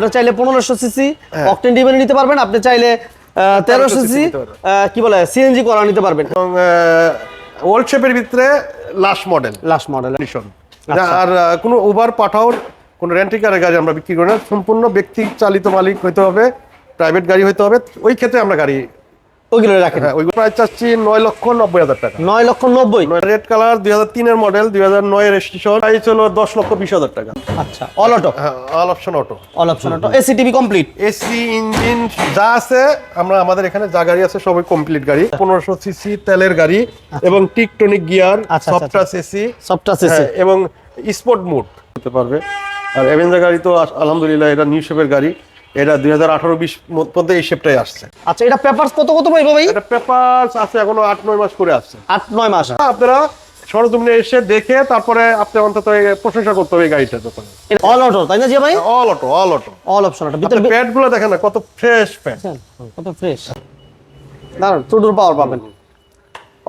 আপনি চাইলে পনেরোশো সিসি। অকটেন ডিভেন নিতে পারবেন আপনি চাইলে তেরোশো সিসি কি বলে সিএনজি করা নিতে পারবেন। এবং ওয়ার্ল্ড শেপের ভিতরে লাস্ট মডেল লাস্ট মডেল আচ্ছা। আর কোন কোনো উবার পাঠাও কোনো রেন্টিকারের গাড়ি আমরা বিক্রি করি না। সম্পূর্ণ ব্যক্তি চালিত মালিক হইতে হবে প্রাইভেট গাড়ি হইতে হবে। ওই ক্ষেত্রে আমরা গাড়ি ওইগুলো রাখেন। হ্যাঁ ওইগুলো প্রায় চাচ্ছি নয় লক্ষ নব্বই হাজার টাকা। নয় লক্ষ নব্বই? রেড কালার দুই হাজার তিনের মডেল দুই হাজার নয়ের রেজিস্ট্রেশন প্রাইস হলো দশ লক্ষ বিশ হাজার টাকা। আচ্ছা all auto all option auto all option auto AC TV complete AC engine যা আছে আমরা আমাদের এখানে যা গাড়ি আছে সবই কমপ্লিট গাড়ি। পনেরোশো সিসি তেলের গাড়ি এবং টিকটনিক গিয়ার আচ্ছা, আচ্ছা, সফটাস এসি শেষে হ্যাঁ, এবং স্পোর্ট মোড হতে পারবে। আর অ্যাভেঞ্জার গাড়ি তো আলহামদুলিল্লাহ এটা নিউ শেপের গাড়ি। এটা দুই হাজার আঠারো বিশ মধ্যে এই শেপটাই আসছে। আচ্ছা এটা পেপারস কত কত পাইবো ভাই? এটা পেপার আছে এখনও আট নয় মাস করে আসছে। আট নয় মাস। আপনারা সরজমিনে এসে দেখে তারপরে আপনি অন্তত প্রশংসা করতে হবে গাড়িটার ব্যাপারে অল অটো তাই না জি ভাই? All auto all auto all option auto ভিতরে প্যাডগুলো দেখেন না কত ফ্রেশ প্যাড কত ফ্রেশ দাঁড়ান টুডুর পাওয়ার পাবেন।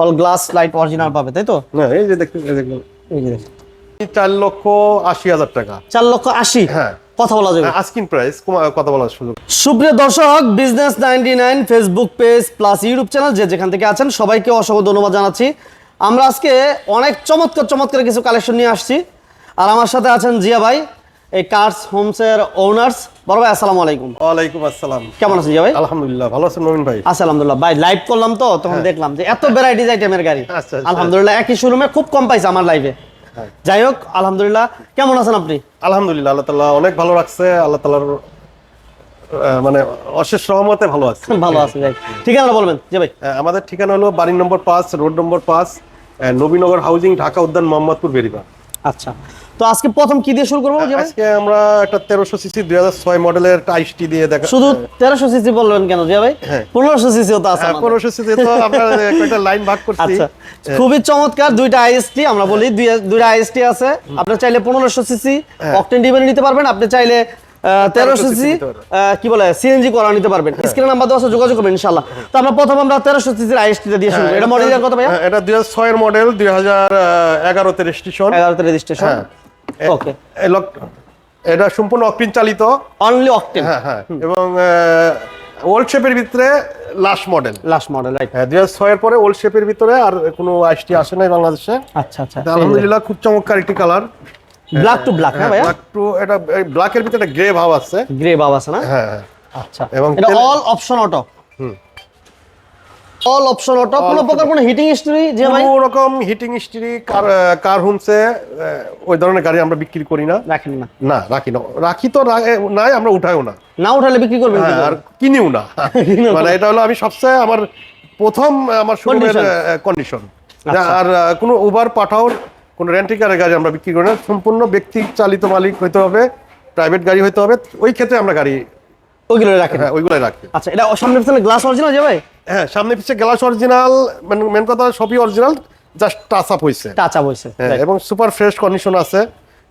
অল গ্লাস লাইট অরিজিনাল পাবে তাই তো? না এই যে দেখতে এই দেখুন। এই যে দেখুন। চার লক্ষ আশি হাজার টাকা। চার লক্ষ আশি? হ্যাঁ। কথা বলা যাবে। আস্কিন প্রাইস কথা বলার সুযোগ। সুপ্রিয় দর্শক business ninety nine Facebook page plus YouTube channel যে যেখান থেকে আছেন সবাইকে অসংখ্য ধন্যবাদ জানাচ্ছি। আমরা আজকে অনেক চমৎকার চমৎকার কিছু কালেকশন নিয়ে আসছি। আর আমার সাথে আছেন জিয়া ভাই এই কার্স হোমসের ওনার্স বড় ভাই আসসালামু আলাইকুম। ওয়ালাইকুম আসসালাম। কেমন আছেন জিয়া ভাই? আলহামদুলিল্লাহ ভালো আছেন মমিন ভাই? আচ্ছা আলহামদুলিল্লাহ। ভাই লাইভ করলাম তো তখন দেখলাম যে এত ভ্যারাইটিস আইটেমের গাড়ি। আচ্ছা, আচ্ছা। আলহামদুলিল্লাহ একই শোরুমে খুব কম পাইছে আমার লাইভে হ্যাঁ। যাই হোক আলহামদুলিল্লাহ। কেমন আছেন আপনি? আলহামদুলিল্লাহ আল্লাহ তাআলা অনেক ভালো রাখছে আল্লাহ তাআলার মানে অশেষ সহমতে ভালো আছে। ভালো আছে ভাই ঠিকানা বলবেন জি ভাই। আমাদের ঠিকানা হলো বাড়ি নম্বর পাঁচ রোড নম্বর পাঁচ নবীনগর হাউজিং ঢাকা উদ্যান মোহাম্মদপুর বেরিবা আচ্ছা। তো আজকে প্রথম কি দিয়ে শুরু করব আজকে আমরা একটা তেরোশো সিসি দুই হাজার ছয় মডেলের দিয়ে দেখা শুধু তেরোশো সিসি বলবেন কেন জিয়া ভাই? হ্যাঁ। পনেরোশো সিসিও তো আছে পনেরোশো সিসি তো আমরা কয়েকটা লাইন ভাগ করছি। আচ্ছা খুবই চমৎকার দুইটা আইএসটি আমরা বলি দুই- দুইটা আইএসটি আছে। আপনি চাইলে পনেরোশো সিসি অকটেন ডিভেন নিতে পারবেন আপনি চাইলে তেরোশো সিসি কি বলে সিএনজি করা নিতে পারবেন। স্ক্রিন নাম্বার দেওয়া যোগাযোগ করবেন ইনশাল্লাহ তো আমরা প্রথম আমরা তেরোশো সিসির আইএসটি দিয়ে শুরু এটা মডেলের কথা ভাইয়া? হ্যাঁ, এটা দুই হাজার ছয়ের মডেল দুই হাজার এগারোতে রেজিস্ট্রেশন এগারোতে রেজিস্ট্রেশন হ্যাঁ। ওকে এটা সম্পূর্ণ অকটিন চালিত। অনলি অকটেন হ্যাঁ হ্যাঁ। এবং ওল্ড শেপের ভিতরে last model last model right হ্যাঁ দুই হাজার ছয়ের পরে ওল্ড শেপের ভিতরে আর কোনো আইসটি আসে নাই বাংলাদেশে। আচ্ছা আচ্ছা। আলহামদুলিল্লাহ খুব চমৎকার একটি কালার ব্ল্যাক টু ব্ল্যাক হ্যাঁ ভাইয়া? ব্ল্যাক টু এটা ব্ল্যাকের ভিতরে একটা গ্রে ভাব আছে। গ্রে ভাব আছে না? হ্যাঁ হ্যাঁ। আচ্ছা। এবং এটা অল অপশন অটো হুম। অল অপশন অটো কোনো প্রকার কোনো হিটিং হিস্টরি যে ভাই? কোনো রকম হিটিং হিস্ট্রি কার কার হোমসে ওই ধরনের গাড়ি আমরা বিক্রি করি না। রাখেন না। না রাখি না। রাখি তো নাই আমরা উঠাইও না। না উঠালে বিক্রি করবেন হ্যাঁ, আর কিনিও না। মানে এটা হলো আমি সবচেয়ে আমার প্রথম আমার শোরুমের কন্ডিশন আচ্ছা। আর কোনো উবার পাঠাও কোনো রেন্টিকারের গাড়ি আমরা বিক্রি করি না। সম্পূর্ণ ব্যক্তি চালিত মালিক হইতে হবে প্রাইভেট গাড়ি হইতে হবে। ওই ক্ষেত্রে আমরা গাড়ি ওইগুলো রাখি হ্যাঁ ওইগুলাই রাখি। আচ্ছা এটা সামনে পিছনে গ্লাস অরিজিনাল যে ভাই? হ্যাঁ সামনে পিছিয়ে গ্লাস অরিজিনাল মেন কথা সবই অরিজিনাল জাস্ট টাচ আপ হয়েছে টাচ আপ হয়েছে হ্যাঁ, এবং সুপার ফ্রেশ কন্ডিশন আছে।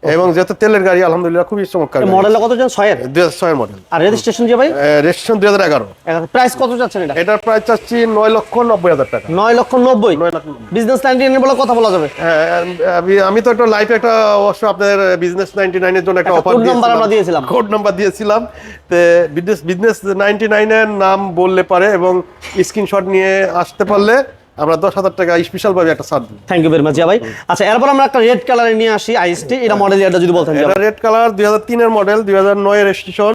এবং যেহেতু তেলের গাড়ি আলহামদুলিল্লাহ খুবই চমৎকার মডেল কত জন ছয়ের? ছয়ের মডেল আর রেজিস্ট্রেশন যে ভাই? রেজিস্ট্রেশন দুই হাজার এগারো। প্রাইস কত যাচ্ছেন এটা? এটার প্রাইস চাচ্ছি নয় লক্ষ নব্বই হাজার টাকা। নয় লক্ষ নব্বই? বিজনেস নাইনটি বলে কথা বলা যাবে। হ্যাঁ, আমি- তো একটা লাইফে একটা অবশ্য আপনাদের বিজনেস নাইনটি নাইনের জন্য একটা অফার number আমরা দিয়েছিলাম। কোড নাম্বার দিয়েছিলাম। তো বিজনেস বিজনেস নাইনটি নাইনের নাম বললে পারে এবং স্ক্রিনশট নিয়ে আসতে পারলে আমরা দশ হাজার টাকা স্পেশাল ভাবে একটা ছাড় দিই থ্যাংক ইউ ভেরি মাচ ভাই। আচ্ছা এরপর আমরা একটা রেড কালারে নিয়ে আসি আইএসটি এটা মডেল এটা যদি বলতেন এটা রেড কালার দুই হাজার তিনের মডেল দুই হাজার নয় রেজিস্ট্রেশন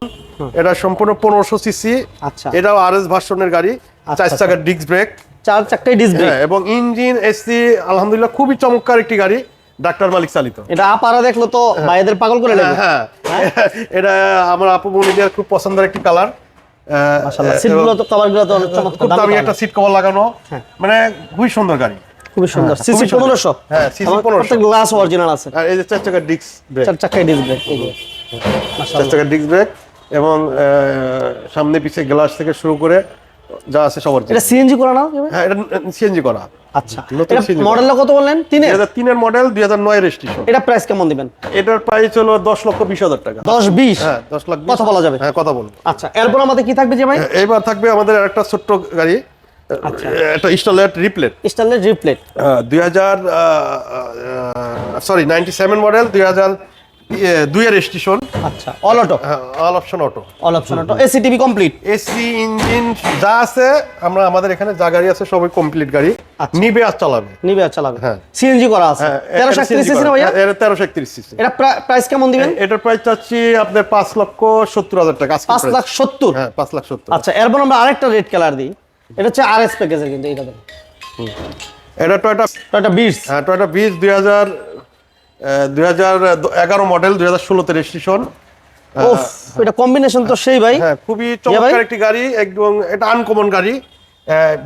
এটা সম্পূর্ণ পনেরোশো সিসি আচ্ছা। এটাও আর এস ভার্সনের গাড়ি। চার আচ্ছা। চাকার ডিস্ক ব্রেক চার চারটাই ডিসপ্লে হ্যাঁ এবং ইঞ্জিন এসি আলহামদুলিল্লাহ খুবই চমৎকার একটি গাড়ি ডাক্তার মালিক চালিত। এটা আপারা দেখল তো ভাইদের পাগল করে লাগবে হ্যাঁ। এটা আমার আপু মনিদের খুব পছন্দের একটি কালার মাশাআল্লাহ সিটগুলো তো কভারগুলো তো অনেক চমৎকার দামি একটা সিট কভার লাগানো। হ্যাঁ। মানে খুবই সুন্দর গাড়ি। খুবই সুন্দর। হ্যাঁ, সিসি। পনেরোশো? হ্যাঁ, CC 1500 গ্লাস অরিজিনাল আছে। আর এই যে চার চাকার ডিস্ক ব্রেক চার চার চাকার ডিস্ক ব্রেক এবং সামনে পিছিয়ে গ্লাস থেকে শুরু করে যা আছে সবার এটা সিএনজি করা না? হ্যাঁ এটা সিএনজি করা। আচ্ছা। এটা মডেলটা কত বললেন? তিনের? তিনের মডেল দুই হাজার নয় রেজিস্ট্রেশন এটা প্রাইস কেমন দিবেন? এটার প্রাইস হলো দশ লক্ষ বিশ হাজার টাকা। দশ বিশ? হ্যাঁ দশ লাখ। কথা বলা যাবে। হ্যাঁ কথা বলব। আচ্ছা এরপর আমাদের কি থাকবে যে ভাই? এইবার থাকবে আমাদের একটা ছোট্ট গাড়ি। একটা স্টলেট রিপ্লেট স্টাইলের রিপ্লেট দুই হাজার সরি নাইনটি সেভেন মডেল দুই হাজার দুইয়ের স্টেশন আচ্ছা all auto all option auto all option auto AC TV complete AC engine যা আছে আমরা আমাদের এখানে যা গাড়ি আছে সবই কমপ্লিট গাড়ি। আচ্ছা। নিবে আর চালাবে। নিবে আর চালাবে। হ্যাঁ। সিএনজি করা আছে। তেরোশো একত্রিশ সিসি না ভাইয়া? এটা তেরোশো একত্রিশ সিসি এটা প্রাইস কেমন দিবেন? এটার প্রাইস চাচ্ছি আপনার পাঁচ লক্ষ সত্তর হাজার টাকা পাঁচ লাখ সত্তর? হ্যাঁ পাঁচ লাখ সত্তর। আচ্ছা এরপর আমরা আরেকটা রেড কালার দিই। এটা হচ্ছে আর এস প্যাকেজের কিন্তু এটা এটা টয়টা টয়টা বিটস হ্যাঁ টয়টা বিশ দুই হাজার দুই হাজার এগারো মডেল দুই হাজার ষোলোতে রেজিস্ট্রেশন এটা কম্বিনেশন তো সেই ভাই। হ্যাঁ খুবই? চমৎকার একটি গাড়ি একদম এটা আনকমন গাড়ি।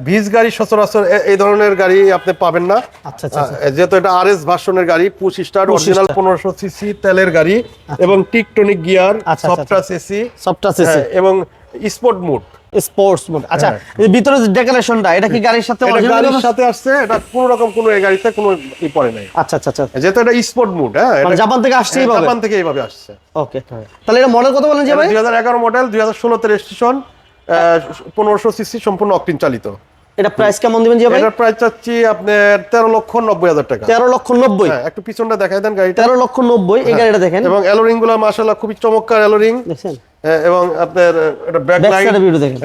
ভিজ গাড়ি সচরাচর এই ধরনের গাড়ি আপনি পাবেন না। আচ্ছা, আচ্ছা, আচ্ছা। যেহেতু এটা আর এস ভার্সনের গাড়ি পুশ স্টার অরিজিনাল পনেরোশো সিসি তেলের গাড়ি এবং টিকটনিক গিয়ার আচ্ছা, আচ্ছা, সফটটাচ এসি এবং স্পোর্ট মুড স্পোর্টস মোড আচ্ছা হ্যাঁ। ভিতরে যে ডেকোরেশনটা এটা কি গাড়ির সাথে গাড়ির সাথে আসছে এটা কোনো রকম কোনো গাড়িতে কোনো ই পড়ে নাই। আচ্ছা আচ্ছা আচ্ছা। যেহেতু এটা স্পোর্ট মুড হ্যাঁ মানে এটা- জাপান থেকে আসছে হ্যাঁ, এইভাবে জাপান থেকে এইভাবে আসছে। ওকে তাহলে এটা মডেল কত বলেন যে ভাই? দুই হাজার এগারো মডেল দুই হাজার ষোলোতে রেজিস্ট্রেশন পনেরোশো সিসি সম্পূর্ণ অকটিন চালিত। এটা প্রাইস কেমন দিবেন ভাই? এটার প্রাইস চাচ্ছি আপনার তেরো লক্ষ নব্বই হাজার টাকা। তেরো লক্ষ নব্বই। হ্যাঁ একটু পিছনটা দেখাই দেন গাড়িটা। তেরো লক্ষ নব্বই এই গাড়িটা দেখেন। এবং অ্যালোরিংগুলো মাসাল্লাহ খুবই চমৎকার অ্যালোরিং দেখছেন? এবং আপনার এটা ব্যাক লাইট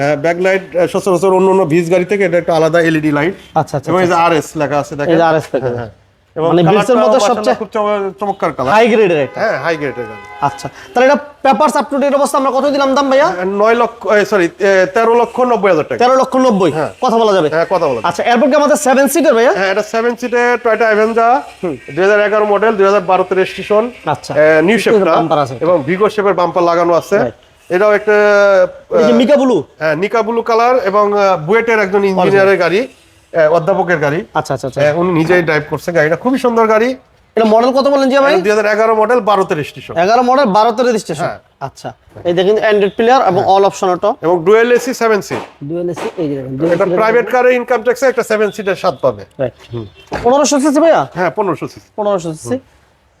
হ্যাঁ ব্যাক লাইট সচরাচর অন্য অন্য ভিজ গাড়ি থেকে এটা একটা আলাদা এলইডি লাইট আচ্ছা আচ্ছা এবং এই যে আরএস লেখা আছে এই দেখেন যে RS প্যাকেজ হ্যাঁ এবং মানে কালারটাও মধ্যে সবচেয়ে- খুব চমৎকার কালার হাই গ্রেডের এটা হ্যাঁ হাই গ্রেডের আচ্ছা তাহলে এটা পেপারস আপ টু ডেট অবস্থা আমরা কত দিলাম দাম ভাইয়া? নয় লক্ষ সরি তেরো লক্ষ নব্বই হাজার টাকা। তেরো লক্ষ নব্বই। হ্যাঁ। কথা বলা যাবে। হ্যাঁ কথা বলো আচ্ছা এরপর কি আমাদের সেভেন সিটার ভাইয়া? হ্যাঁ এটা সেভেন সিটের টয়টা অ্যাভেঞ্জা দুই হাজার এগারো মডেল দুই হাজার বারোতে রেজিস্ট্রেশন আচ্ছা। নিউ শেপটা। এবং ভিগো শেপের বাম্পার লাগানো আছে. এটাও একটা মিকা ব্লু? হ্যাঁ, নিকা ব্লু কালার এবং বুয়েটের একজন ইঞ্জিনিয়ারের গাড়ি অধ্যাপকের গাড়ি। আচ্ছা আচ্ছা আচ্ছা। উনি নিজেই ড্রাইভ করছে গাড়িটা। খুবই সুন্দর গাড়ি। এটা মডেল কত বলেন যে ভাই? দুই হাজার এগারো মডেল বারোতে রেজিস্ট্রেশন এগারো মডেল বারোতে রেজিস্ট্রেশন হ্যাঁ। আচ্ছা। এই দেখেন অ্যান্ড্রয়েড প্লেয়ার এবং অল অপশন অটো এবং dual AC seven seat dual AC এই দেখেন এটা প্রাইভেট কারে ইনকাম ট্যাক্সে একটা সেভেন সিটের স্বাদ পাবে। পনেরোশো সিসি ভাইয়া? হ্যাঁ পনেরোশো সিসি পনেরোশো সিসি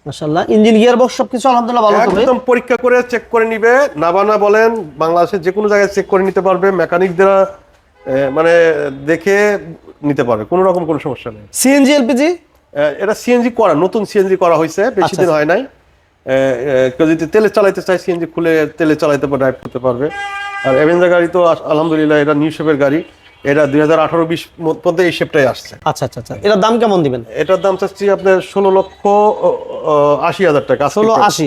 মাশাল্লাহ ইঞ্জিন গিয়ার বক্স সবকিছু আলহামদুলিল্লাহ ভালো তবে একদম পরীক্ষা করে চেক করে নিবে। নাবানা বলেন বাংলাদেশের যে কোনো জায়গায় চেক করে নিতে পারবে মেকানিকদের মানে দেখে নিতে পারবে কোনো রকম কোনো সমস্যা নেই। সিএনজি এলপিজি এটা সিএনজি করা নতুন সিএনজি করা হয়েছে বেশি আচ্ছা, দিন হয় নাই। কেউ যদি তেলে চালাইতে চায় সিএনজি খুলে তেলে চালাইতে পারে ড্রাইভ করতে পারবে। আর এভেঞ্জার গাড়ি তো আলহামদুলিল্লাহ এটা নিউ শেপের গাড়ি। এটা দুই হাজার আঠারো বিশ মধ্যে এই শেপটাই আসছে। আচ্ছা আচ্ছা আচ্ছা। এটার দাম কেমন দিবেন? এটার দাম চাচ্ছি আপনার ষোলো লক্ষ আশি হাজার টাকা ষোলো আশি।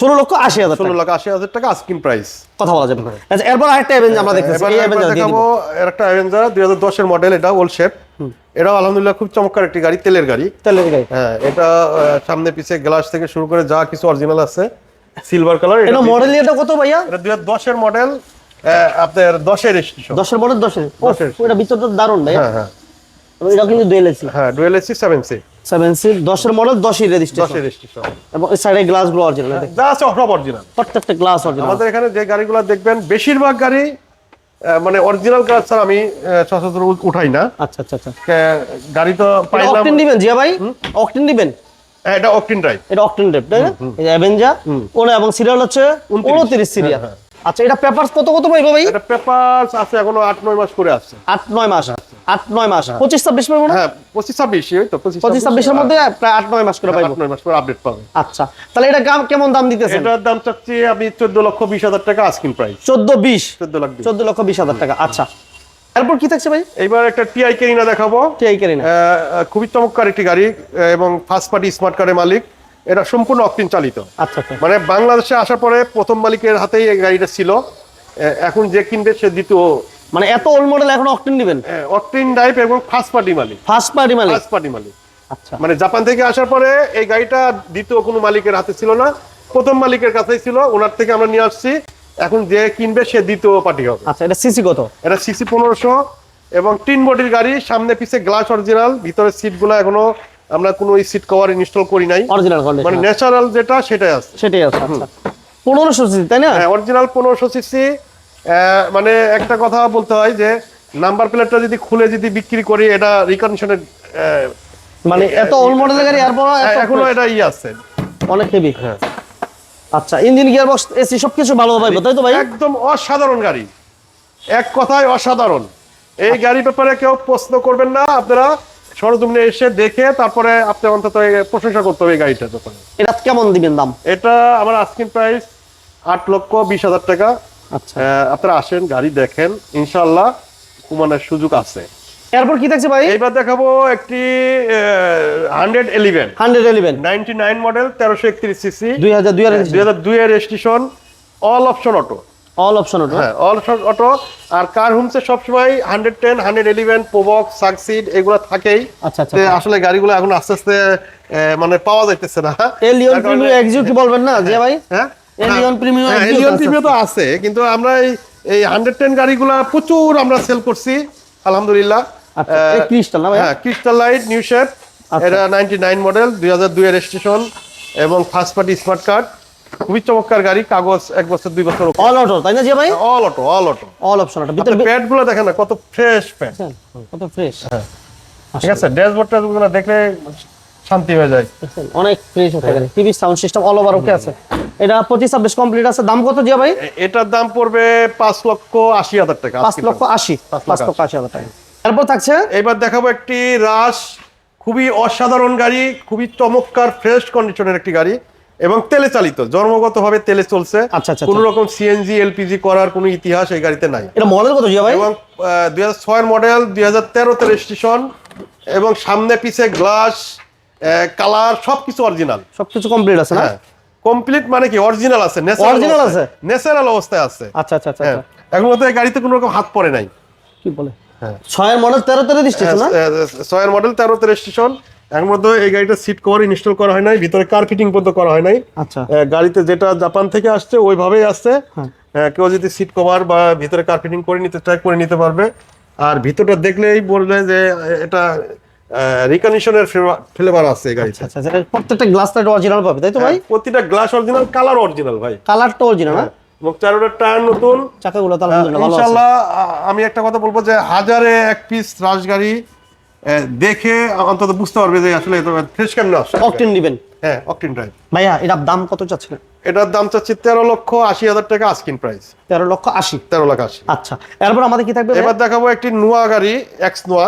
ষোলো লক্ষ আশি হাজার ষোলো টাকা। আশি হাজার টাকা প্রাইস কথা বলা যাবে আচ্ছা এরপর আরেকটা আমরা দেখতেছি। এই অ্যাভেঞ্জার দেখাবো একটা অ্যাভেঞ্জার দুই হাজার দশের মডেল এটা ওল্ড শেপ এটাও আলহামদুলিল্লাহ খুব চমৎকার একটি গাড়ি তেলের গাড়ি। তেলের গাড়ি। হ্যাঁ এটা সামনে পিছে গ্লাস থেকে শুরু করে যা কিছু অরিজিনাল আছে সিলভার কালার এটা মডেল এটা কত ভাইয়া? এটা দুই হাজার দশের মডেল আপনার দশের দশের মডেল দশের। ও দশের। এটা ভিতরটা দারুণ ভাই। হ্যাঁ হ্যাঁ। এটা কিন্তু ডুয়েল এসি হ্যাঁ dual AC seven C seven C দশের মডেল দশই রেজিস্ট্রেশন দশের স্টেশন এবং এই সাইডে গ্লাসগুলো অরিজিনাল যা আছে সব অরিজিনাল প্রত্যেকটা গ্লাস অরিজিনাল আমাদের এখানে যে গাড়িগুলো দেখবেন বেশিরভাগ গাড়ি মানে অরিজিনাল কালার ছাড়া আমি সচরাচর উঠাই না। আচ্ছা আচ্ছা আচ্ছা। গাড়ি তো পাইলাম অকটেন দিবেন জিয়া ভাই? অকটেন দিবেন? হ্যাঁ, এটা অকটিন ড্রাইভ এটা অকটেন ডেপ তাই না? এই অ্যাভেঞ্জার ওনা এবং সিরিয়াল হচ্ছে 29 সিরিয়াল হ্যাঁ, আচ্ছা এটা পেপারস কত কত পাইবো ভাই? এটা পেপার আছে এখনও আট নয় মাস করে আসছে আট নয় মাস আট নয় মাস। পঁচিশ ছাব্বিশ পাইবো না হ্যাঁ? পঁচিশ ছাব্বিশ ওই তো পঁচিশ পঁচিশ ছাব্বিশের মধ্যে প্রায় আট নয় মাস করে পাইবো আট নয় মাস পরে আপডেট পাবে। আচ্ছা তাহলে এটা দাম কেমন দাম দিতেছেন? এটার দাম চাচ্ছি আমি চোদ্দ লক্ষ বিশ হাজার টাকা আস্কিং প্রাইস চোদ্দ বিশ? চোদ্দ লাখ বিশ। চোদ্দ লক্ষ বিশ হাজার টাকা আচ্ছা। এরপর কি থাকছে ভাই? এইবার একটা টিআই কেরিনা দেখাবো। টিআই কেরি না আহ, আহ, খুবই চমৎকার একটি গাড়ি এবং ফার্স্ট পার্টি স্মার্ট কার্ডের মালিক। এটা সম্পূর্ণ অকটিন চালিত। আচ্ছা আচ্ছা। মানে বাংলাদেশে আসার পরে প্রথম মালিকের হাতেই এই গাড়িটা ছিল। এখন যে কিনবে সে দ্বিতীয় মানে এত ওল্ড মডেল এখন অকটেন দিবেন অকটিন ড্রাইভ এবং ফার্স্ট পার্টি মালিক। ফার্স্ট পার্টি মালিক? ফার্স্ট পার্টি মালিক। আচ্ছা। মানে জাপান থেকে আসার পরে এই গাড়িটা দ্বিতীয় কোনো মালিকের হাতে ছিল না। প্রথম মালিকের কাছেই ছিল ওনার থেকে আমরা নিয়ে আসছি। এখন যে কিনবে সে দ্বিতীয় পার্টি হবে। আচ্ছা এটা সিসি কত? এটা সিসি পনেরোশো এবং টিন বডির গাড়ি সামনে পিছে গ্লাস অরিজিনাল ভিতরে সিটগুলো এখনও আমরা কোনো সিট কভার ইনস্টল করি নাই। অরিজিনাল কন্ডিশন মানে ন্যাচারাল যেটা সেটাই আছে। সেটাই আছে আচ্ছা। পনেরোশো সিসি তাই না? হ্যাঁ অরিজিনাল পনেরোশো সিসি মানে একটা কথা বলতে হয় যে নাম্বার প্লেটটা যদি খুলে যদি বিক্রি করি এটা রিকন্ডিশনের মানে এত ওল্ড মডেলের গাড়ি এরপর এখনও এটা ই আছে। অনেক হেভি হ্যাঁ। আচ্ছা ইঞ্জিন গিয়ার বক্স এসি সবকিছু ভালো পাইবো তাই তো ভাই? একদম অসাধারণ গাড়ি। এক কথায় অসাধারণ। এই গাড়ি ব্যাপারে কেউ প্রশ্ন করবেন না আপনারা সরজমিনে এসে দেখে তারপরে আপনি অন্তত প্রশংসা করতে হবে এই গাড়িটার ব্যাপারে এটা কেমন দিবেন দাম? এটা আমার আস্কিং প্রাইস আট লক্ষ বিশ হাজার টাকা। আচ্ছা। আপনারা আসেন গাড়ি দেখেন ইনশাল্লাহ কুমানের সুযোগ আছে। এরপর কি থাকছে ভাই? এইবার দেখাবো একটি hundred eleven hundred eleven ninety nine model তেরোশো একত্রিশ সিসি দুই হাজার দুই হাজার দুই হাজার দুই এর registration all option auto all option ওটা হ্যাঁ অল অপশন অটো আর কার হোমসে সবসময় hundred ten hundred eleven probox succeed এগুলো থাকেই। আচ্ছা আচ্ছা। আসলে গাড়িগুলো এখন আস্তে আস্তে মানে পাওয়া যাইতেছে না। এলিয়ন প্রিমিয়াম এক্সিউ কি বলবেন না যে ভাই? হ্যাঁ। এলিয়ন প্রিমিয়াম হ্যাঁ, এলিয়ন প্রিমিয়াম তো আছে কিন্তু আমরা এই এই হান্ড্রেড টেন গাড়িগুলা প্রচুর আমরা সেল করছি আলহামদুলিল্লাহ। আচ্ছা এই ক্রিস্টাল না ভাই হ্যাঁ ক্রিস্টাল লাইট নিউ শেপ আচ্ছা। এটা নাইনটি নাইন মডেল দুই হাজার দুই এর রেজিস্ট্রেশন এবং ফার্স্ট পার্টি স্মার্ট কার্ড খুবই চমৎকার গাড়ি কাগজ এক বছর দুই বছর অল অটো তাই না যে ভাই all auto all auto all option ওটা ভিতরে প্যাডগুলো দেখেন না কত ফ্রেশ প্যাড কত ফ্রেশ ঠিক আছে ড্যাশবোর্ডটা গুলো দেখলে শান্তি হয়ে যায়। অনেক ফ্রেশ হতে গেলে TV sound system all over okay আছে। এটা পঁচিশ ছাব্বিশ কমপ্লিট আছে। দাম কত জিয়া ভাই এটার দাম পড়বে পাঁচ লক্ষ আশি হাজার টাকা পাঁচ লক্ষ আশি পাঁচ লক্ষ আশি। হাজার টাকা। এরপর থাকছে? এবার দেখাবো একটি রাশ খুবই অসাধারণ গাড়ি খুবই চমৎকার ফ্রেশ কন্ডিশনের একটি গাড়ি। এবং তেলে চালিত জন্মগতভাবে তেলে চলছে। আচ্ছা, আচ্ছা, কোনো রকম সিএনজি এলপিজি করার কোনো ইতিহাস এই গাড়িতে নাই। এটা মডেল কত জিয়া ভাই? এবং দুই হাজার ছয়ের মডেল দুই হাজার তেরোতে রেজিস্ট্রেশন এবং সামনে পিছে গ্লাস কালার সবকিছু অরিজিনাল সবকিছু কমপ্লিট আছে না? হ্যাঁ। কমপ্লিট মানে কি? অরিজিনাল আছে অরিজিনাল আছে? ন্যাচারাল অবস্থায় আছে। আচ্ছা আচ্ছা আচ্ছা হ্যাঁ। আচ্ছা। এখন তো এই গাড়িতে কোনো রকম হাত পড়ে নাই। কি বলে? হ্যাঁ। ছয়ের মডেল তেরো তেরো দিচ্ছে না ছয়ের মডেল তেরোতে রেজিস্ট্রেশন এর মধ্যে এই গাড়িটা সিট কভার ইনস্টল করা হয় নাই ভিতরে কার ফিটিং পর্যন্ত করা হয় নাই। আচ্ছা। গাড়িতে যেটা জাপান থেকে আসছে ওইভাবেই আসছে। হ্যাঁ। কেউ যদি সিট কভার বা ভিতরে কার ফিটিং করে নিতে চায় করে নিতে পারবে। আর ভিতরটা দেখলেই বলবে যে এটা রিকন্ডিশনের ফ্লেভার আছে গাড়িতে। আচ্ছা আচ্ছা প্রত্যেকটা গ্লাসটা অরিজিনাল পাবে তাই তো ভাই? হ্যাঁ, প্রতিটা গ্লাস অরিজিনাল কালার অরিজিনাল ভাই। কালারটা অরিজিনাল না? এবং চারোটা টায়ার নতুন। চাকাগুলো ইনশাল্লাহ আমি একটা কথা বলব যে হাজারে এক পিস রাজগাড়ি আহ, দেখে অন্তত বুঝতে পারবে যে আসলে ফ্রেশ কেমন আসছে। অকটেন দিবেন হ্যাঁ অকটিন ড্রাইভ ভাইয়া এটার দাম কত চাচ্ছেন? এটার দাম চাচ্ছি তেরো লক্ষ আশি হাজার টাকা আস্কিন প্রাইস তেরো লক্ষ আশি? তেরো লাখ আশি। আচ্ছা এরপর আমাদের কি থাকবে এবার দেখাবো একটি নোয়া গাড়ি এক্স নোয়া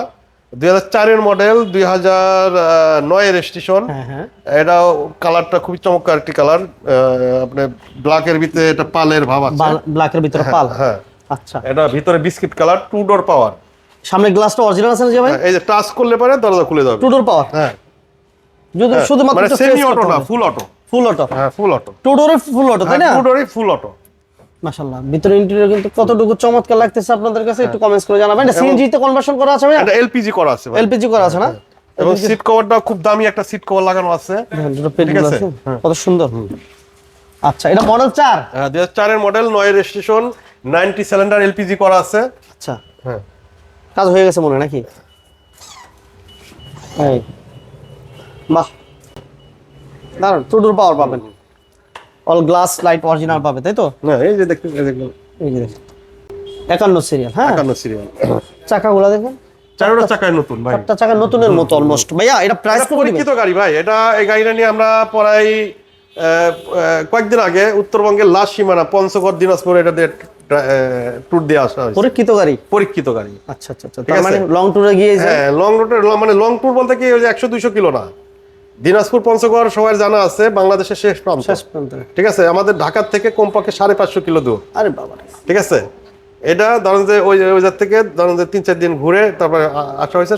দুই হাজার চারের মডেল দুই হাজার নয়ের রেজিস্ট্রেশন হ্যাঁ হ্যাঁ। এটা কালারটা খুবই চমৎকার একটি কালার আপনার ব্ল্যাকের ভিতরে এটা পালের ভাব আছে। ব্ল্যাকের ভিতরে পাল। হ্যাঁ। আচ্ছা। এটা ভিতরে biscuit colour two door power সামনে গ্লাসটা অরিজিনাল আছে না ভাই? এই যে টাচ করলে পরে দরজা খুলে যাবে। টু ডোর পাওয়ার হ্যাঁ। যদি শুধুমাত্র মানে সেমি অটো না ফুল অটো ফুল অটো হ্যাঁ ফুল অটো টু ডোরে ফুল অটো তাই না? টু ডোরই ফুল অটো মাশাআল্লাহ ভিতরে ইন্টেরিয়র কিন্তু কতটুকু চমৎকার লাগতেছে আপনাদের কাছে হ্যাঁ। একটু কমেন্টস করে জানাবেন। এটা সিএনজি তে কনভার্সন করা আছে ভাই এটা এলপিজি করা আছে ভাই। এলপিজি করা আছে না? এবং সিট কভারটা খুব দামি একটা সিট কভার লাগানো আছে। ঠিক আছে? কত সুন্দর। আচ্ছা এটা মডেল চার? দুই হাজার চারের মডেল নয় রেজিস্ট্রেশন নাইনটি সিলিন্ডার এলপিজি করা আছে। আচ্ছা। হ্যাঁ। কাজ হয়ে গেছে মনে হয় নাকি? এই বাহ। দাঁড়ান টুডুর পাওয়ার পাবেন। অল গ্লাস লাইট অরিজিনাল পাবে তাই তো? না এই যে দেখতে এই দেখুন। এই যে দেখেন। একান্ন সিরিয়াল হ্যাঁ? একান্ন সিরিয়াল চাকাগুলো দেখেন। চারোটা চাকায় নতুন ভাই। চারটা চাকা নতুনের মতো অলমোস্ট ভাইয়া এটা প্রাইস কত পরীক্ষিত গাড়ি ভাই। এটা এই গাড়িটা নিয়ে আমরা প্রায় কয়েকদিন আগে উত্তরবঙ্গের লাস্ট সীমানা পঞ্চগড় দিনাজপুর এটা ট্যুর দিয়ে আসা পরীক্ষিত গাড়ি? পরীক্ষিত গাড়ি। আচ্ছা আচ্ছা আচ্ছা। তার মানে লং ট্যুরে গিয়ে হ্যাঁ লং রুটে মানে লং ট্যুর বলতে কি ওই যে একশো দুইশো কিলো না? দিনাজপুর পঞ্চগড় সবার জানা আছে বাংলাদেশের শেষ প্রান্ত। শেষ প্রান্তে। ঠিক আছে? আমাদের ঢাকার থেকে কমপক্ষে সাড়ে পাঁচশো কিলো দূর। আরে বাবা ঠিক আছে? এটা ধরেন যে ওই ওই থেকে ধরেন যে তিন চার দিন ঘুরে তারপরে আসা হয়েছে।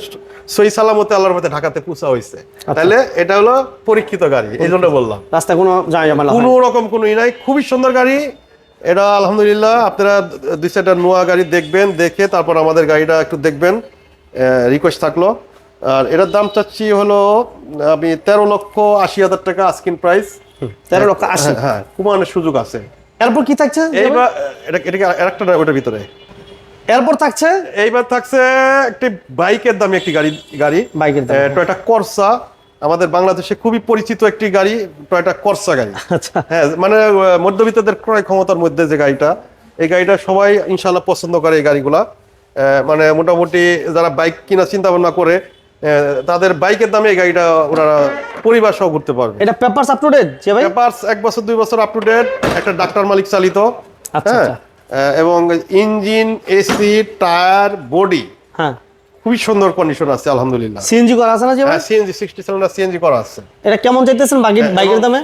সই সালামতে আল্লাহর মধ্যে ঢাকাতে পৌঁছা হয়েছে। তাহলে এটা হলো পরীক্ষিত গাড়ি এই জন্য বললাম। রাস্তায় কোনো জানা যাবে না কোনো রকম কোনো ই নাই। খুবই সুন্দর গাড়ি এটা আলহামদুলিল্লাহ আপনারা দুই চারটা নোয়া গাড়ি দেখবেন দেখে তারপর আমাদের গাড়িটা একটু দেখবেন রিকোয়েস্ট থাকল। আর এটার দাম চাচ্ছি হলো আমি তেরো লক্ষ আশি হাজার টাকা আস্কিন প্রাইস তেরো লক্ষ আশি। হ্যাঁ কুমানের সুযোগ আছে। এরপর কি থাকছে? এইবার এটা এটা কি আরেকটা না ওটার ভিতরে? এরপর থাকছে? এইবার থাকছে একটি বাইকের দামি একটি গাড়ি গাড়ি। বাইকের দাম টয়টা করসা আমাদের বাংলাদেশে খুবই পরিচিত একটি গাড়ি টয়টা করসা গাড়ি। আচ্ছা। হ্যাঁ মানে মধ্যবিত্তদের ক্রয় ক্ষমতার মধ্যে যে গাড়িটা এই গাড়িটা সবাই ইনশাল্লাহ পছন্দ করে এই গাড়িগুলা। মানে মোটামুটি যারা বাইক কিনা চিন্তা ভাবনা করে তাদের বাইকের দামে এই গাড়িটা ওনারা পরিবার সহ ঘুরতে পারবে। এটা পেপারস আপ টু ডেট যে ভাই? পেপারস এক বছর দুই বছর আপ টু ডেট একটা ডাক্তার মালিক চালিত। আচ্ছা, হ্যাঁ আচ্ছা। এবং ইঞ্জিন এসি টায়ার বডি। হ্যাঁ। খুবই সুন্দর কন্ডিশন আছে আলহামদুলিল্লাহ। সিএনজি করা আছে না? হ্যাঁ সিএনজি সিক্সটি সিলিন্ডার সিএনজি করা আছে। এটা কেমন চাইতেছেন বাইকের বাইকের দামে?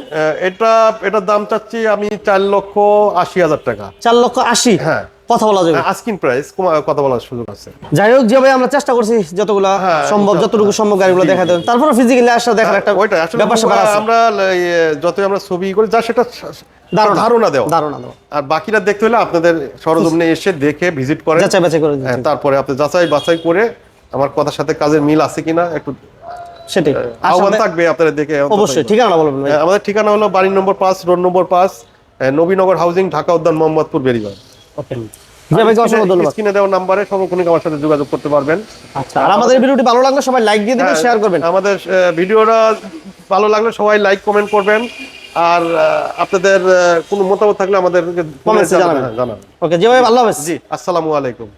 এটা এটার দাম চাচ্ছি আমি চার লক্ষ আশি হাজার টাকা। চার লক্ষ আশি? হ্যাঁ। কথা বলা যাবে। আস্কিন প্রাইস কথা বলার সুযোগ আছে। যাই হোক যে ভাই আমরা চেষ্টা করছি যতগুলো হ্যাঁ, সম্ভব যতটুকু সম্ভব গাড়িগুলো দেখা তারপরে ফিজিক্যালি আসা দেখার একটা ওইটা আসলে আমরা যতই আমরা ছবি করি যা সেটা ধারণা। দেওয়া। আর বাকিটা দেখতে হলে আপনাদের সরজমিনে এসে দেখে ভিজিট করে। যাচাই বাছাই করে হ্যাঁ, তারপরে আপনি যাচাই বাছাই করে আমার কথার সাথে কাজের মিল আছে কিনা একটু সেটাই। আহ্বান থাকবে আপনারা দেখে অবশ্যই ঠিকানা বলবেন আমাদের ঠিকানা হলো বাড়ি নম্বর পাঁচ রোড নম্বর পাঁচ নবীনগর হাউজিং ঢাকা উদ্যান মোহাম্মদপুর বেরিবাগ ওকে। স্ক্রিনে দেওয়া নাম্বারে সর্বক্ষণিক আমার সাথে যোগাযোগ করতে পারবেন। আচ্ছা আর আমাদের ভিডিওটি ভালো লাগলে সবাই লাইক দিয়ে দিবেন হ্যাঁ, শেয়ার করবেন। আমাদের ভিডিওটা ভালো লাগলে সবাই লাইক কমেন্ট করবেন। আর আপনাদের কোনো মতামত থাকলে আমাদেরকে জানাবেন। হ্যাঁ, ওকে জি ভাই আল্লাহ হাফেজ। জি আসসালামু আলাইকুম।